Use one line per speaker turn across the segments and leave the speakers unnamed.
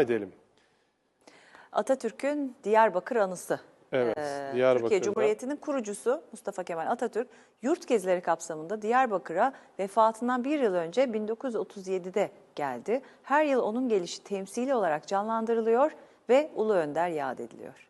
edelim.
Atatürk'ün Diyarbakır anısı.
Evet,
Ee,
Diyarbakır'da.
Türkiye Cumhuriyeti'nin kurucusu Mustafa Kemal Atatürk yurt gezileri kapsamında Diyarbakır'a vefatından bir yıl önce 1937'de geldi. Her yıl onun gelişi temsili olarak canlandırılıyor ve Ulu Önder yad ediliyor.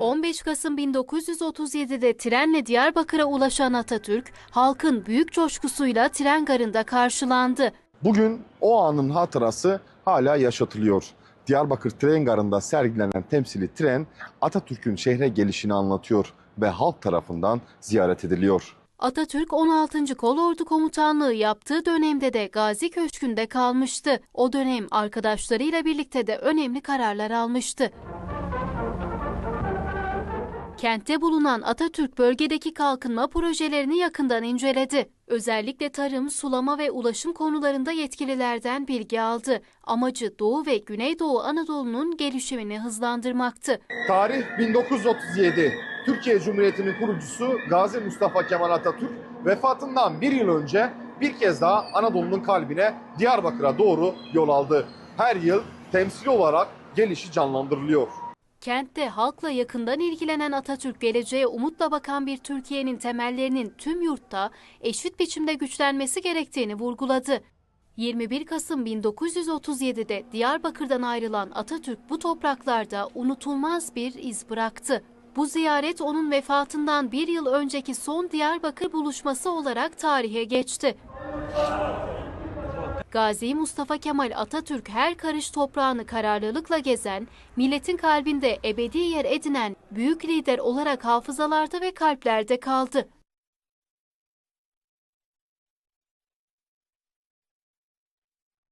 15 Kasım 1937'de trenle Diyarbakır'a ulaşan Atatürk, halkın büyük coşkusuyla tren garında karşılandı.
Bugün o anın hatırası hala yaşatılıyor. Diyarbakır tren garında sergilenen temsili tren Atatürk'ün şehre gelişini anlatıyor ve halk tarafından ziyaret ediliyor.
Atatürk 16. Kolordu Komutanlığı yaptığı dönemde de Gazi Köşkü'nde kalmıştı. O dönem arkadaşlarıyla birlikte de önemli kararlar almıştı. Kentte bulunan Atatürk bölgedeki kalkınma projelerini yakından inceledi. Özellikle tarım, sulama ve ulaşım konularında yetkililerden bilgi aldı. Amacı Doğu ve Güneydoğu Anadolu'nun gelişimini hızlandırmaktı.
Tarih 1937. Türkiye Cumhuriyeti'nin kurucusu Gazi Mustafa Kemal Atatürk vefatından bir yıl önce bir kez daha Anadolu'nun kalbine Diyarbakır'a doğru yol aldı. Her yıl temsili olarak gelişi canlandırılıyor.
Kentte halkla yakından ilgilenen Atatürk geleceğe umutla bakan bir Türkiye'nin temellerinin tüm yurtta eşit biçimde güçlenmesi gerektiğini vurguladı. 21 Kasım 1937'de Diyarbakır'dan ayrılan Atatürk bu topraklarda unutulmaz bir iz bıraktı. Bu ziyaret onun vefatından bir yıl önceki son Diyarbakır buluşması olarak tarihe geçti. Gazi Mustafa Kemal Atatürk her karış toprağını kararlılıkla gezen, milletin kalbinde ebedi yer edinen büyük lider olarak hafızalarda ve kalplerde kaldı.